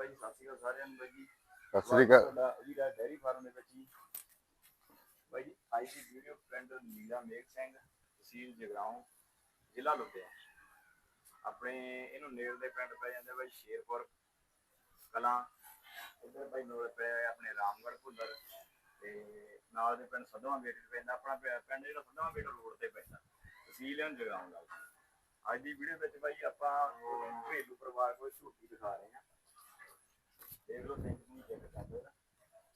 ਹਾਂਜੀ ਬਾਈ ਸਤਿ ਸ਼੍ਰੀ ਅਕਾਲ ਸਾਰਿਆਂ ਨੂੰ ਬਾਈ ਜੀ। ਸਤਿ ਸ੍ਰੀ ਅਕਾਲ। ਤੁਹਾਡਾ ਵੀਰਾ ਡੈਰੀ ਫਾਰਮ ਦੇ ਵਿੱਚ ਜੀ। ਬਾਈ ਜੀ ਅੱਜ ਦੀ ਵੀਡੀਓ ਪਿੰਡ ਨੀਲਾ ਮੇਘ ਸਿੰਘ ਤਹਿਸੀਲ ਜਗਰਾਉਂ ਜ਼ਿਲ੍ਹਾ ਲੁਧਿਆਣਾ। ਆਪਣੇ ਇਹਨੂੰ ਨੇੜ ਦੇ ਪਿੰਡ ਪੈ ਜਾਂਦੇ ਬਾਈ ਸ਼ੇਰਪੁਰ ਕਲਾਂ। ਇੱਧਰ ਬਾਈ ਨੋੜ ਪਏ ਹੋਏ ਆਪਣੇ ਰਾਮਗੜ੍ਹ ਭੁੱਲਰ ਤੇ ਨਾਲ ਦੇ ਪਿੰਡ ਸਦੋਵਾਂ ਬੇਟ ਪੈਂਦਾ ਆਪਣਾ ਪਿ- ਪਿੰਡ ਜਿਹੜਾ ਸਦੋਵਾਂ ਬੇਟ ਰੋਡ ਤੇ ਪੈਂਦਾ ਤਹਿਸੀਲ ਹੈ ਜਗਰਾਉਂ ਦਾ। ਅੱਜ ਦੀ ਵੀਡੀਓ ਵਿੱਚ ਬਾਈ ਆਪਾਂ ਘਰੇਲੂ ਪਰਿਵਾਰ ਕੋਈ ਝੂਠੀ ਦਿਖਾ ਰਹੇ ਹਾਂ। ਦੇਖ ਲਓ ਸਿੰਘ ਨੂੰ ਚੈੱਕ ਕਰਦੇ ਨਾ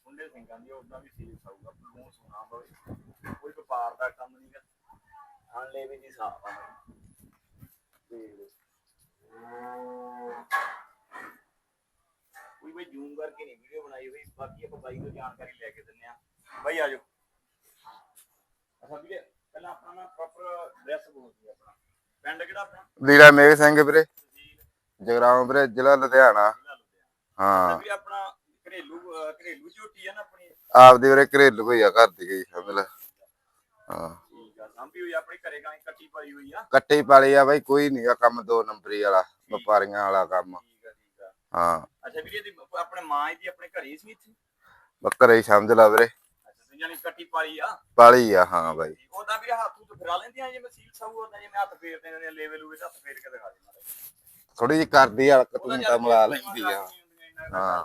ਮੁੰਡੇ ਸਿੰਘਾਂ ਦੀ ਉਦਾਂ ਵੀ ਸੀਰੀਅਸ ਆਊਗਾ ਬਲੂਨ ਸੁਣਾ ਹੋਵੇ ਕੋਈ ਵਪਾਰ ਦਾ ਕੰਮ ਨਹੀਂ ਗਾ ਹਾਂ ਲੈ ਵੀ ਦੀ ਸਾਫ਼ ਆ ਦੇਖ ਲਓ ਕੋਈ ਬਈ ਜ਼ੂਮ ਕਰਕੇ ਨਹੀਂ ਵੀਡੀਓ ਬਣਾਈ ਹੋਈ ਬਾਕੀ ਆਪਾਂ ਬਾਈ ਤੋਂ ਜਾਣਕਾਰੀ ਲੈ ਕੇ ਦਿੰਨੇ ਆ ਬਾਈ ਆਜੋ ਅੱਛਾ ਵੀਰੇ ਪਹਿਲਾਂ ਆਪਣਾ ਨਾ ਪ੍ਰੋਪਰ ਐਡਰੈਸ ਬੋਲ ਦਿਓ ਆਪਣਾ ਪਿੰਡ ਕਿਹੜਾ ਆਪਣਾ ਲੀਲਾ ਮੇਘ ਸਿੰਘ ਵੀਰੇ ਤਹਿਸੀਲ ਜਗਰਾਉਂ ਵੀਰੇ ਜ਼ਿਲ੍ਹਾ ਲੁਧਿਆਣਾ ਜ਼ਿਲ੍ਹਾ ਲੁਧਿਆਣਾ ਹਾਂ। ਵੀ ਆਪਣਾ ਘਰੇਲੂ ਅਹ ਘਰੇਲੂ ਝੋਟੀ ਆ ਨਾ ਆਪਣੀ। ਆਪਦੀ ਵੀਰੇ ਘਰੇਲੂ ਹੋਈ ਆ ਘਰ ਦੀ ਗਈ ਸਮਝ ਲੈ ਹਾਂ। ਠੀਕ ਆ ਸਾਂਭੀ ਹੋਈ ਆ, ਆਪਣੀ ਘਰੇ ਗਾਂ ਕੱਟੀ ਪਾਈ ਹੋਈ ਆ। ਕੱਟੇ ਪਾਲੀ ਆ ਬਾਈ ਕੋਈ ਨਹੀਂਗਾ ਕੰਮ ਦੋ ਨੰਬਰੀ ਵਾਲਾ ਵਪਾਰੀਆਂ ਵਾਲਾ ਕੰਮ। ਠੀਕ ਆ ਠੀਕ ਆ। ਹਾਂ। ਅੱਛਾ ਵੀਰੇ ਦੀ ਆਪਣੇ ਮਾਂ ਦੀ ਆਪਣੇ ਘਰੇ ਹੀ ਸੀ ਇੱਥੇ? ਬੱਕਰੇ ਹੀ ਸਮਝ ਲਾ ਵੀਰੇ। ਅੱਛਾ ਤੇ ਜਾਨੀ ਕੱਟੀ ਪਾਈ ਆ? ਪਾਲੀ ਆ ਹਾਂ ਬਾਈ। ਉਹਦਾ ਵੀਰੇ ਹੱਥ ਤੋਂ ਫਿਰਾ ਲੈਂਦੀਆਂ ਜਿਵੇਂ ਸੀਲ ਸਾਊ ਉਹਦਾ ਜਿਵੇਂ ਹੱਥ ਫੇਰਦੇ ਨੇ ਲੈਵਲ ਤਾਂ ਹੱਥ ਫੇਰ ਕੇ ਦਿਖਾ ਦੇ ਮਾਰੇ ਥੋੜੀ ਜਿਹੀ ਕਰਦੀ ਆ ਤੂੰ ਤਾਂ ਮਿਲਾ ਲੈਂਦੀ ਆ। ਹਾਂ।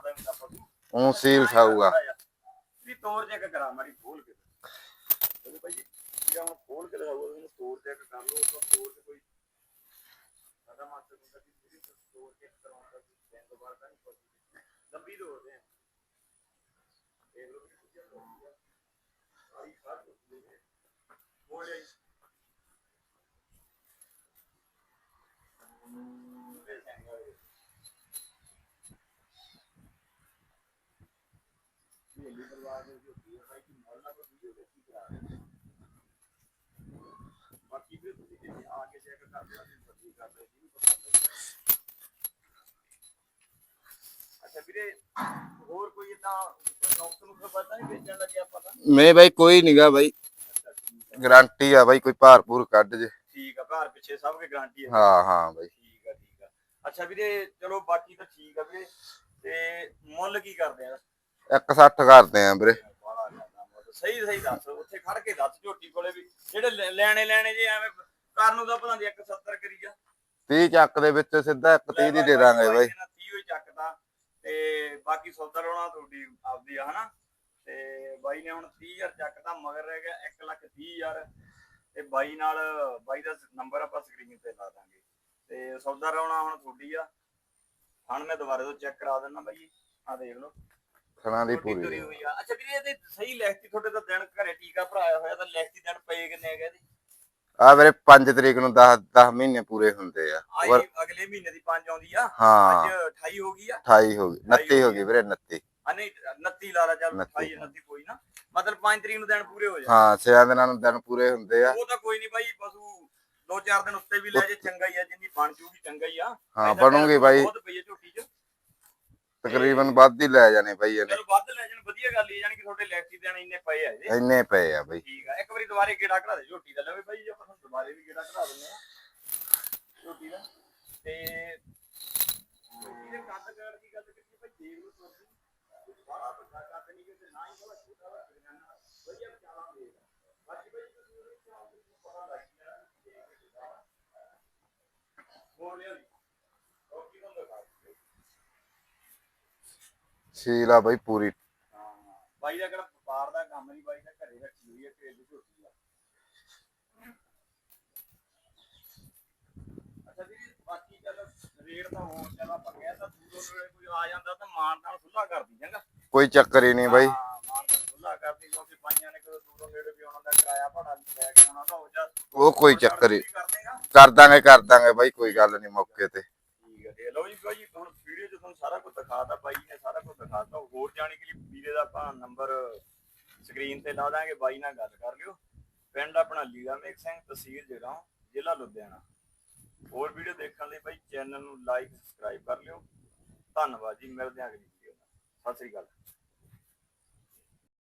ਉਹ ਸੀਲ ਖਾਊਗਾ। ਵੀ ਤੋਰ ਚੈੱਕ ਕਰਾ ਮਾਰੀ ਖੋਲ ਕੇ। ਚਲੋ ਭਾਈ ਜੀ, ਜਿਹੜਾ ਹੁਣ ਖੋਲ ਕੇ ਦਿਖਾਊਗਾ, ਉਹਨੂੰ ਤੋਰ ਚੈੱਕ ਕਰ ਲਓ, ਉਹ ਤੋਂ ਤੋਰ ਤੇ ਕੋਈ ਸਾਡਾ ਮਾਸਟਰ ਨੂੰ ਕਦੀ ਜਿਹੜੀ ਤੋਰ ਚੈੱਕ ਕਰਾਉਣ ਦਾ ਕੋਈ ਬੈਂਕ ਬਾਰ ਤਾਂ ਨਹੀਂ ਪਈ ਲੰਬੀ ਦੋੜਦੇ ਆ। ਦੇਖ ਲਓ ਕਿ ਕਿੱਥੇ ਹੋਈ ਆ। ਸਾਰੀ ਸਾਰ ਕੁੱਤੇ ਨੇ ਹੋ ਜਾਈ ਇਹ ਸੰਗਾ ਇਹ ਹੇਲੀ ਪਰਿਵਾਰ ਦੇ ਜੋ ਕੀ ਹੈ ਕਿ ਮੌਲਾ ਕੋ ਵੀਡੀਓ ਦੇਖੀ ਕਰਾ ਰਹੇ ਬਾਕੀ ਵੀ ਤੁਸੀਂ ਜੇ ਆ ਕੇ ਚੈੱਕ ਕਰ ਲਿਆ ਤੇ ਬੱਤੀ ਕਰ ਲਓ ਜੀ ਪਸੰਦ ਹੈ ਅੱਛਾ ਵੀਰੇ ਹੋਰ ਕੋਈ ਇਦਾਂ ਨੌਕਰ ਨੂੰ ਪਤਾ ਨਹੀਂ ਬਾਈ ਕੋਈ ਨਹੀਂਗਾ ਬਾਈ। ਆ ਗਾਰੰਟੀ ਆ ਬਾਈ ਕੋਈ ਭਾਰ ਭੂਰ ਕੱਢ ਜੇ। ਠੀਕ ਆ ਘਰ ਪਿੱਛੇ ਸਭ ਕੇ ਗਾਰੰਟੀ ਹੈ ਹਾਂ ਹਾਂ ਬਾਈ। ਠੀਕ ਆ ਠੀਕ ਆ। ਅੱਛਾ ਵੀਰੇ ਚਲੋ ਬਾਕੀ ਤਾਂ ਠੀਕ ਆ ਵੀਰੇ। ਤੇ ਮੁੱਲ ਕੀ ਕਰਦੇ ਆ? 160 ਕਰਦੇ ਆ ਵੀਰੇ। ਸਹੀ ਸਹੀ ਦੱਸ ਉੱਥੇ ਖੜ ਕੇ ਦੱਸ ਝੋਟੀ ਕੋਲੇ ਵੀ। ਜਿਹੜੇ ਲੈਣੇ ਲੈਣੇ ਜੇ ਐਵੇਂ ਕਰਨ ਨੂੰ ਤਾਂ ਭਲਾਂ ਦੀ 170 ਕਰੀ ਜਾ। 30 ਚੱਕ ਦੇ ਵਿੱਚ ਸਿੱਧਾ 130 ਦੀ ਦੇ ਦਾਂਗੇ ਬਾਈ। 30 ਹੀ ਚੱਕਦਾ ਤੇ ਬਾਕੀ ਸੌਦਾ ਲਾਉਣਾ ਤੁਹਾਡੀ ਆਪਦੀ ਆ ਹਨਾ? ਤੇ ਬਾਈ ਨੇ ਹੁਣ 30000 ਚੱਕਦਾ ਮਗਰ ਰਹਿ ਗਿਆ 1 ਲੱਖ 30000 ਤੇ ਬਾਈ ਨਾਲ ਬਾਈ ਦਾ ਨੰਬਰ ਆਪਾਂ ਸਕਰੀਨ ਤੇ ਲਾ ਦਾਂਗੇ। ਤੇ ਸੌਦਾ ਲਾਉਣਾ ਹੁਣ ਤੁਹਾਡੀ ਆ। ਹੁਣ ਮੈਂ ਦੁਬਾਰਾ ਤੋਂ ਚੈੱਕ ਕਰਾ ਦਿੰਦਾ ਬਾਈ। ਆ ਦੇਖ ਲਓ। ਖਣਾ ਦੀ ਛੋਟੀ ਤੁਰੀ ਪੂਰੀ ਹੋਈ ਆ। ਅੱਛਾ ਵੀਰੇ ਇਹਦੇ ਸਹੀ ਲਿਖਤੀ ਤੁਹਾਡੇ ਤਾਂ ਦਿਨ ਘਰੇ ਟੀਕਾ ਭਰਾਇਆ ਹੋਇਆ ਤਾਂ ਲਿਖਤੀ ਦਿਨ ਪਏ ਕਿੰਨੇ ਹੈਗੇ ਇਹਦੇ? ਆ ਵੀਰੇ 5 ਤਰੀਕ ਨੂੰ 10 10 ਮਹੀਨੇ ਪੂਰੇ ਹੁੰਦੇ ਆ। ਆਈ ਹੋਰ ਅਗਲੇ ਮਹੀਨੇ ਦੀ 5 ਆਉਂਦੀ ਆ। ਹਾਂ। ਅੱਜ 28 ਹੋ ਗਈ ਆ। 28 ਹੋ ਗਈ। 29 ਹੋ ਗਈ ਵੀਰੇ 29 ਆ ਨਹੀਂ 29 ਲਾ ਲਾ ਚੱਲ 29 28 29 ਕੋਈ ਨਾ। ਮਤਲਬ 5 ਤਰੀਕ ਨੂੰ ਦਿਨ ਪੂਰੇ ਹੋ ਜਾਣ। ਹਾਂ ਛੇ ਦਿਨਾਂ ਨੂੰ ਦਿਨ ਪੂਰੇ ਹੁੰਦੇ ਆ। ਉਹ ਤਾਂ ਕੋਈ ਨਹੀਂ ਬਾਈ ਪਸ਼ੂ ਦੋ ਚਾਰ ਦਿਨ ਉੱਤੇ ਵੀ ਲੈ ਜੇ ਚੰਗਾ ਹੀ ਆ ਜਿੰਨੀ ਬਣ ਜੂਗੀ ਚੰਗਾ ਹੀ ਆ। ਹਾਂ, ਏਦਾਂ ਬਣੂਗੀ ਬਾਈ। ਬਹੁਤ ਪਈ ਆ ਝੋਟੀ 'ਚ। ਤਕਰੀਬਨ ਵੱਧ ਹੀ ਲੈ ਜਾਣੇ ਬਾਈ ਇਹਨੇ। ਚਲੋ ਵੱਧ ਲੈ ਜਾਣ ਵਧੀਆ ਗੱਲ ਹੀ ਜਾਣੀ ਕਿ ਤੁਹਾਡੇ ਲਿਖਤੀ ਦਿਨ ਇੰਨੇ ਪਏ ਆ ਇਹਦੇ। ਇੰਨੇ ਪਏ ਆ ਬਾਈ। ਠੀਕ ਵਾਰੀ ਦੁਬਾਰੇ ਗੇੜਾ ਕਢਾ ਦੇ, ਝੋਟੀ ਦਾ। ਲਵੇ ਬਾਈ, ਆਪਾਂ ਤੁਹਾਨੂੰ ਦੁਬਾਰੇ ਵੀ ਗੇੜਾ ਕਢਾ ਦਿੰਦੇ ਆ ਝੋਟੀ ਦਾ। ਤੇ ਝੋਟੀ ਦੇ ਕੱਦ ਕਾੜ ਦੀ ਗੱਲ ਕਰੀਏ ਭਾਈ ਦੇਖ ਲਓ ਤੁਸੀਂ ਬੜਾ ਵੱਡਾ ਕੱਦ ਨਹੀਂ ਕਿ ਨਾ ਹੀ ਬੜਾ ਛੋਟਾ ਵਾ ਜਨਾਨਾ ਵਧੀਆ ਵਿਚਾਰਾ ਦੇ ਬਾਕੀ ਭਾਈ ਤੁਸੀਂ ਉਹਦੇ ਚਾਹ ਦੇ ਪਤਾ ਲੱਗ ਗਿਆ ਹੋਰ ਲਿਆ ਹੋਰ ਬਾਈ ਪੂਰੀ। ਬਾਈ ਦਾ ਕਿਹੜਾ ਵਪਾਰ ਦਾ ਕੰਮ ਨਹੀਂ ਬਾਈ ਦਾ ਘਰੇ ਰੱਖੀ ਹੋਈ ਹੈ ਘਰੇਲੂ ਝੋਟੀ ਆ ਅੱਛਾ ਜੀ ਬਾਕੀ ਚੱਲ ਰੇਟ ਤਾਂ ਹੋਰ ਚੱਲ ਆਪਾਂ ਕਹਿ ਤਾਂ ਦੂਰੋਂ ਨੇੜੇ ਕੋਈ ਆ ਜਾਂਦਾ ਤਾਂ ਮਾਨ ਨਾਲ ਖੁੱਲਾ ਕਰਦੀ ਚੰਗਾ। ਕੋਈ ਚੱਕਰ ਹੀ ਨਹੀਂ ਬਾਈ। ਹਾਂ ਮਾਨ ਨਾਲ ਖੁੱਲਾ ਕਰਦੀ ਕਿਉਂਕਿ ਪਾਈਆਂ ਨੇ ਕਦੋਂ ਦੂਰੋਂ ਨੇੜੇ ਵੀ ਆਉਣਾ ਦਾ ਕਿਰਾਇਆ ਭਾੜਾ ਲੈ ਕੇ ਆਉਣਾ ਤਾਂ ਹੋ ਜਾ ਉਹ ਕੋਈ ਚੱਕਰ ਹੀ ਕਰ ਦੇਗਾ ਕਰ ਦਾਂਗੇ ਕਰ ਦਾਂਗੇ ਬਾਈ ਕੋਈ ਗੱਲ ਨਹੀਂ ਮੌਕੇ ਤੇ। ਠੀਕ ਹੈ ਤੇ ਲਓ ਜੀ ਭਾਈ ਹੁਣ ਵੀਡੀਓ 'ਚ ਤੁਹਾਨੂੰ ਸਾਰਾ ਕੁਝ ਦਿਖਾਤਾ ਬਾਈ ਨੇ ਸਾਰਾ ਕੁਝ ਦਿਖਾਤਾ ਹੋਰ ਜਾਣੀ ਕਿ ਵੀਰੇ ਦਾ ਆਪਾਂ ਨੰਬਰ ਸਕਰੀਨ ਤੇ ਲਾ ਦਾਂਗੇ, ਬਾਈ ਨਾਲ ਗੱਲ ਕਰ ਲਿਓ। ਪਿੰਡ ਆਪਣਾ ਲੀਲਾ ਮੇਕ ਸਿੰਘ, ਤਹਿਸੀਲ ਜਗਰਾਉਂ, ਜ਼ਿਲ੍ਹਾ ਲੁਧਿਆਣਾ। ਹੋਰ ਵੀਡੀਓ ਦੇਖਣ ਲਈ ਬਾਈ ਚੈਨਲ ਨੂੰ ਲਾਈਕ ਸਬਸਕ੍ਰਾਈਬ ਕਰ ਲਿਓ। ਧੰਨਵਾਦ ਜੀ, ਮਿਲਦੇ ਹਾਂ ਅਗਲੀ ਵੀਡੀਓ ਨਾਲ। ਸਤਿ ਸ੍ਰੀ ਅਕਾਲ।